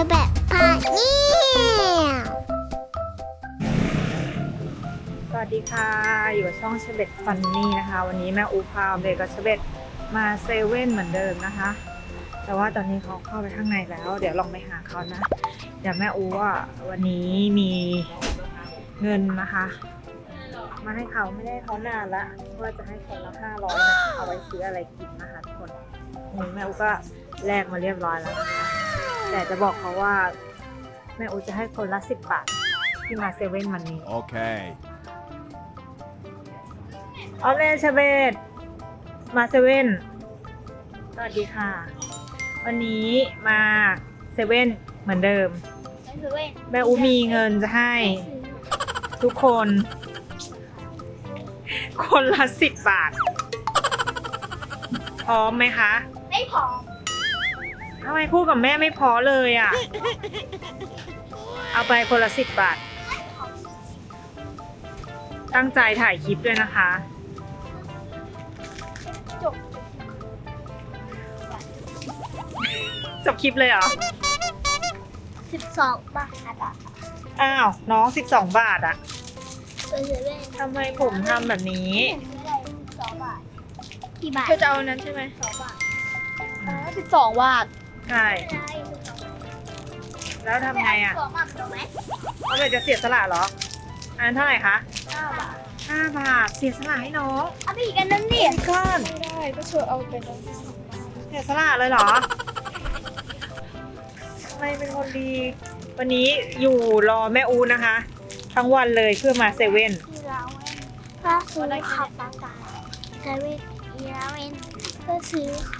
อแบบพาเนียสวัสดีค่ะ อยู่กับช่องเชเบตฟันนี่นะคะ วันนี้แม่อูพาเบกกับเชเบตมาเซเว่นเหมือนเดิมนะคะ แต่ว่าตอนนี้เขาเข้าไปข้างในแล้ว เดี๋ยวลองไปหาเขานะ เดี๋ยวแม่อูว่าวันนี้มีเงินนะคะ มาให้เขาไม่ได้เขานานละว่าจะให้คนละห้าร้อยนะเอาไว้ซื้ออะไรกินนะคะทุกคนนี่แม่อูก็แลกมาเรียบร้อยแล้วนะคะ แต่จะบอกเขาว่า แม่อูจะให้คนละสิบบาท ที่มาเซเว่นวันนี้ Okay. ออฟเลนเชเบตมาเซเว่นสวัสดีค่ะ วันนี้มาเซเว่นเหมือนเดิม แม่อูมีเงินจะให้ทุกคน คนละสิบบาท พร้อมไหมคะ ไม่พอ ทำไมพูดกับแม่ไม่พอเลยอะ เอาไปคนละสิบบาท ตั้งใจถ่ายคลิปด้วยนะคะ จบจบคลิปเลยเหรอ สิบสองบาทอะอ้าว น้อง12บาทอะเซเว่นทำไมผมทำแบบนี้ ไม่ได้สองบาทกี่บาทเธอจะเอาอันนั้นใช่ไหมสองบาท สิบสองบาท ใช่ไม่ได้แล้วทำไงอะสองบาทถูกไหมเขาเลยจะเสียสละเหรอ อันนั้นเท่าไหร่คะห้าบาท5บาท เสียสละให้น้องเอาไปอีกอันนึงดิก้อน ไม่ได้ก็เธอเอาไปแล้วเสียสละเลยเหรอ ทำไมเป็นคนดี วันนี้อยู่รอแม่อูนะคะ ทั้งวันเลยเพื่อมาเซเว่นที่เราเว้นเพื่อซื้อขับต่างๆเซเว่นอีเลเว่นเพื่อซื้อขับต่างๆ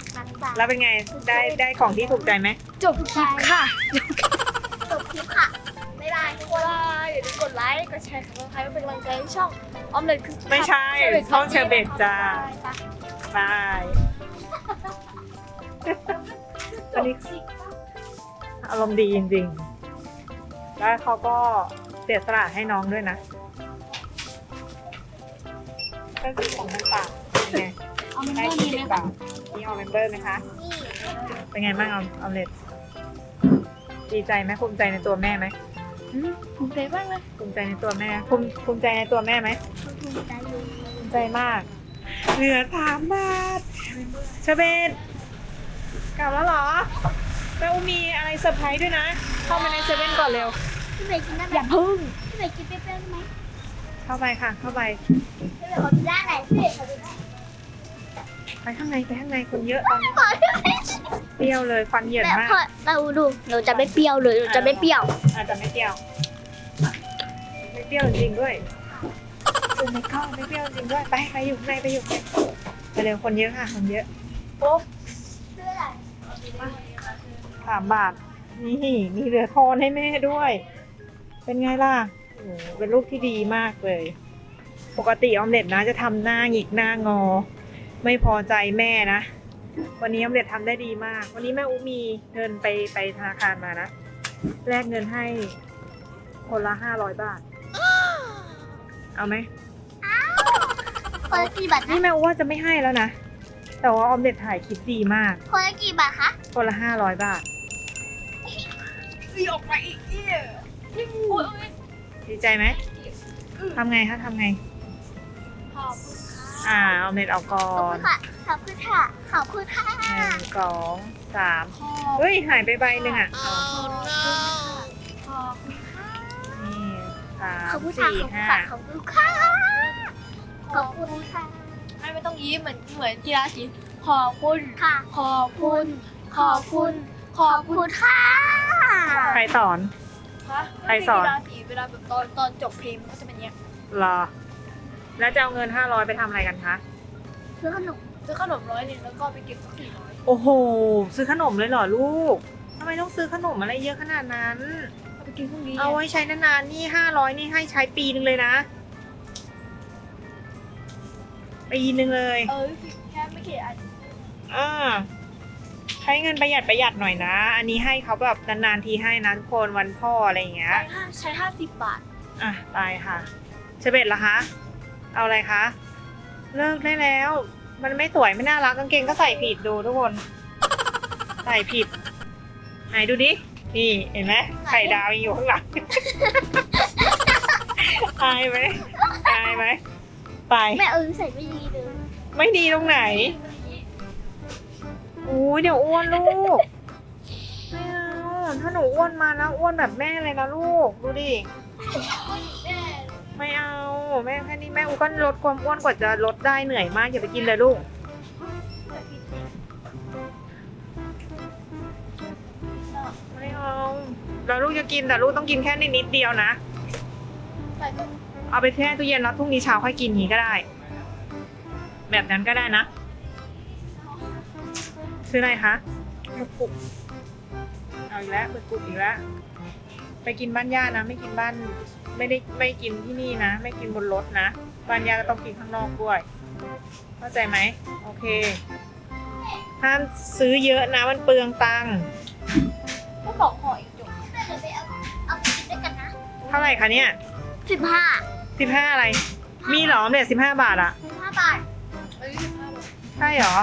แล้วเป็นไง ได้ได้ของที่ถูกใจไหม จบคลิปค่ะ จบคลิปค่ะ บ๊ายบายทุกคนว้ายอย่าลืมกดไลค์ กดแชร์กับใครเป็นกำลังใจให้ช่องออมเล็ตคือไม่ใช่ช่องเชอร์เบตจ้าบายอันนี้อารมณ์ดีจริงๆ แล้วเขาก็เสียสละให้น้องด้วยนะก็คือของต่างๆเป็นไง เอามันได้ได้ที่ดีสิไหมบบาทนี่เอาเมมเบอร์ไหมคะนี่เป็นไงบ้างเอาเอาเล็ตดีใจไหมภูมิใจในตัวแม่ไหมอืมภูมิใจมากเลยภูมิใจในตัวแม่ภูมิภูมิใจในตัวแม่ไหมคุณภูมิใจอยู่ภูมิใจมาก เหลือสามบาทเชเบนกลับแล้วเหรอแม่อูมีอะไรเซอร์ไพรส์ด้วยนะ เข้ามาในเซเว่นก่อนเร็ว พี่เบย์กินได้ไหมอย่าพึ่งพี่เบย์กินเปรี้ยวๆได้ไหมเข้าไปค่ะ เข้าไปพี่เบย์ขอดูได้ไหนพี่เบย์ขอดูได้ ไปข้างในไปข้างในคนเยอะตอนนี้ขอดูได้เปรี้ยวเลยฟันเหยินแต่มากพอเราดูหนูจะไม่เปรี้ยวเลยหนูจะไม่เปรี้ยวอาจจะไม่เปรี้ยวไม่เปรี้ยวจริงด้วยโอ้ไม่เข้าไม่เปรี้ยวจริงด้วยไปไปอยู่ข้างในไปอยู่ข้างในไปเร็วคนเยอะค่ะคนเยอะโอ้ชื่ออะไรสามบาทนี่มีเหลือทอนให้แม่ด้วย เป็นไงล่ะโอ้โหเป็นลูกที่ดีมากเลย ปกติออมเล็ตนะจะทำหน้าหงิกหน้างอ ไม่พอใจแม่นะ วันนี้ออมเล็ตทำได้ดีมาก วันนี้แม่อุมีเงินไปไปธนาคารมานะ แลกเงินให้คนละห้าร้อยบาท เอาไหม คนละกี่บาทนี่นะแม่อุว่าจะไม่ให้แล้วนะ แต่ว่าออมเล็ตถ่ายคลิปดีมาก คนละกี่บาทคะคนละห้าร้อยบาทยออกไปอีกเอี้ยโอ้ยดีใจไหม ทำไงคะทำไง ขอบคุณค่ะ อ่าออมเล็ตเอาก่อขอบคุณนค่ะ ขอบคุณค่ะ ขอบคุณค่ะหนึ่งสองสามขอบเฮ้ยหายไปใบหนึ่งอะคุณค่ะขอบคุณค่ะนี่สาขอมบคุณค่ะสี่ขอบคุณห้าค่ะขอบคุณค่ะ ขอบคุณค่ะ ไม่ไม่ต้องยิ้มเหมือนเหมือนกีฬาสีขอบคุณ ค่ะ ขอบคุณ ขอบคุณขอขบอบคุณคุณค่ะ ใครสอน ฮะใครสอน กีฬาสีเวลาแบบตอนตอนจบเพลงมันก็จะเป็นอย่างเงี้ยรอ แล้วจะเอาเงินห้าร้อยไปทำอะไรกันคะ ซื้อขนมซื้อขนมร้อยหนึงแล้วก็ไปเก็บสักสี่ร้อยโอ้โห ซื้อขนมเลยเหรอลูกทำไมต้องซื้อขนมอะไรเยอะขนาดนั้น เอาไปกินพรุ่งนี้เอาไว้ใช้นานๆ นี่ห้าร้อยนี่ให้ใช้ปีนึงเลยนะ ปีนึงเลย เออแค่ไม่กี่อันอ่าใช้เงินประหยัดประหยัดหน่อยนะ อันนี้ให้เขาแบบนานๆทีให้นะทุกคนวันพ่ออะไรอย่างเงี้ยใช้ห้าใช้ห้าสิบบาท อะตายค่ะเชเบตล่ะคะ เอาอะไรคะ เลิกได้แล้ว มันไม่สวยไม่น่ารักกางเกงก็ใส่ผิดดูทุกคน ใส่ผิด ไหนดูดิ นี่เห็นไหมไข่ดาวยังอยู่ข้างหลัง อายไหมอายไหม ไป แม่เออใส่ไม่ดีเลยไม่ดีตรงไหนอู้ยเดี๋ยวอ้วนลูก ไม่เอาถ้าหนูอ้วนมานะอ้วนแบบแม่เลยนะลูก ดูดิ ไม่เอาแม่แค่นี้แม่อูก็ลดความอ้วนกว่าจะลดได้เหนื่อยมากอย่าไปกินเลยลูกไม่เอาแล้วลูกจะกินแต่ลูกต้องกินแค่นิดนิดเดียวนะ เอาไปแช่ตู้เย็นแล้วพรุ่งนี้เช้าค่อยกินนี้ก็ได้ แบบนั้นก็ได้นะซื้ออะไรคะมึกกรุบเอาอีกแล้วมึกกรุบอีกแล้วไปกินบ้านย่านะ ไม่กินบ้าน ไม่ได้ไม่กินที่นี่นะ ไม่กินบนรถนะบ้านย่าก็ต้องกินข้างนอกด้วย เข้าใจไหมโอเคห้ามซื้อเยอะนะมันเปลืองตังค์ก็บอกหอยจุกแม่เดี๋ยวไปเอาเอาไปกินด้วยกันนะเท่าไหร่คะเนี่ยสิบห้าสิบห้าอะไร มีเหรอเนี่ยสิบห้าบาทอะสิบห้าบาทเอ้ยห้าบาทใช่เหรอ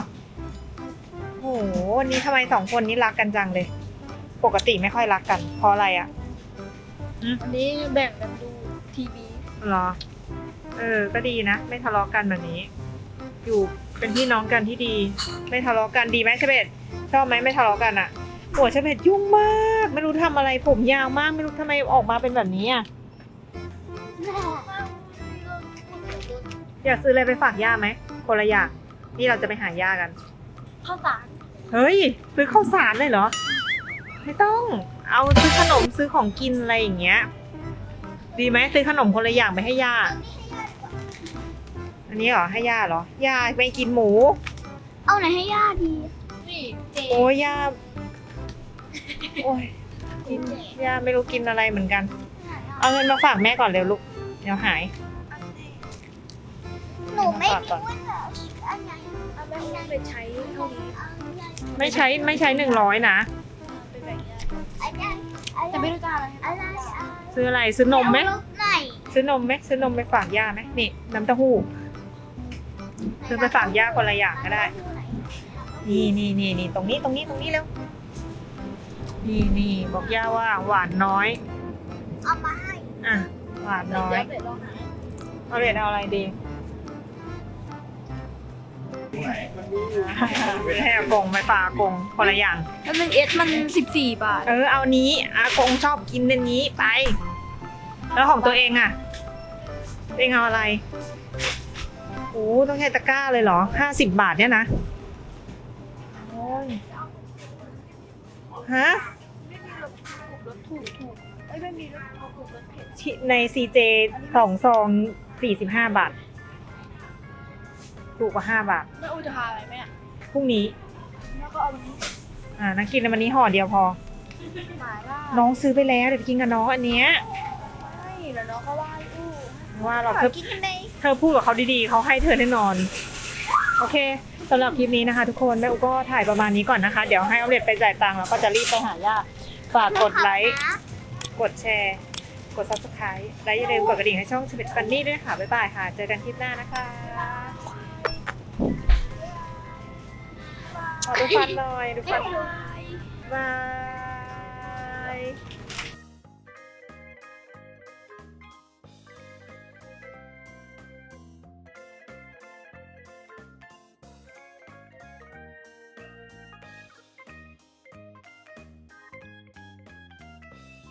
โอ้โหวันนี้ทำไมสองคนนี้รักกันจังเลย ปกติไม่ค่อยรักกัน เพราะอะไรอะวันนี้แบ่งกันดู ทีวีเหรอ เออ ก็ดีนะ ไม่ทะเลาะกันแบบนี้ อยู่เป็นพี่น้องกันที่ดี ไม่ทะเลาะกันดีไหมเชเบตชอบไหมไม่ทะเลาะกันอะหัวเชเบตยุ่งมาก ไม่รู้ทำอะไรผมยาวมาก ไม่รู้ทำไมออกมาเป็นแบบนี้อะแม่อยากซื้ออะไรไปฝากย่าไหมคนละอย่างนี่เราจะไปหาย่ากัน ข้าวสารเฮ้ยซื้อข้าวสารเลยเหรอ ไม่ต้อง เอาซื้อขนมซื้อของกินอะไรอย่างเงี้ย ดีไหมซื้อขนมคนละอย่างไปให้ย่า อันนี้เหรอให้ย่าเหรอย่าไม่กินหมู เอาไหนให้ย่าดีนี่เจโอ้ยย่าโอ้ยกินย่าไม่รู้กินอะไรเหมือนกัน เอาเงินมาฝากแม่ก่อนเร็วลูกเดี๋ยวหายหนูไม่ฝากก่อนรู้ว่าอันไหนเอาไปให้ไปใช้เท่านี้ไม่ใช้ไม่ใช้หนึ่งร้อยนะเป็นแบบนี้อันไหนอันไหนแต่ไม่รู้จะอะไรอะไร ซื้ออะไรซื้อนมไหมเอารถไหนซื้อนมไหมซื้อนมไปฝากย่าไหมนี่น้ำเต้าหู้ซื้อไปฝากย่าคนละอย่างก็ได้ นี่นี่นี่นี่ตรงนี้ตรงนี้ตรงนี้เร็วนี่นี่บอกย่าว่าหวานน้อยเอามาให้อะหวานน้อยเดี๋ยวลองหาเอาเหรียญเอาอะไรดีให้อากงไปฝากอากงคนละอย่าง แล้วหนึ่งเอสมันสิบสี่บาท เออเอานี้อากงชอบกินอันนี้ไป แล้วของตัวเองอะตัวเองเอาอะไรโอ้ต้องใช้ตะกร้าเลยเหรอห้าสิบบาทเนี่ยนะโอ้ยฮะรถถูกถูกเอ้ยไม่มีรถถูกรถเผ็ดที่ใน CJ สองซองสี่สิบห้าบาท ถูกกว่าห้าบาทแม่อูจะพาอะไรไหมอะพรุ่งนี้ แล้วก็เอาวันนี้ อ่านักกินวันนี้ห่อเดียวพอหมาล่าน้องซื้อไปแล้วเดี๋ยวไปกินกับน้องอันเนี้ยไม่ แล้วน้องก็ว่าอู้ว่าเราขเธออกินกันเลยเธอพูดกับเขาดีๆ เขาให้เธอแน่นอน โอเคสำหรับคลิปนี้นะคะ ทุกคนแม่อุก็ถ่ายประมาณนี้ก่อนนะคะ เดี๋ยวให้ออมเล็ตไปจ่ายตังค์แล้วก็จะรีบไปหาย่าฝากกดไลค์ กดแชร์ กด subscribe และอย่าลืมกดกระดิ่งให้ช่องสเป t ฟันนี่ด้วยนะคะบ๊ายบายค่ะ เจอกันคลิปหน้านะคะขอดูฟันหน่อยดูฟันบาย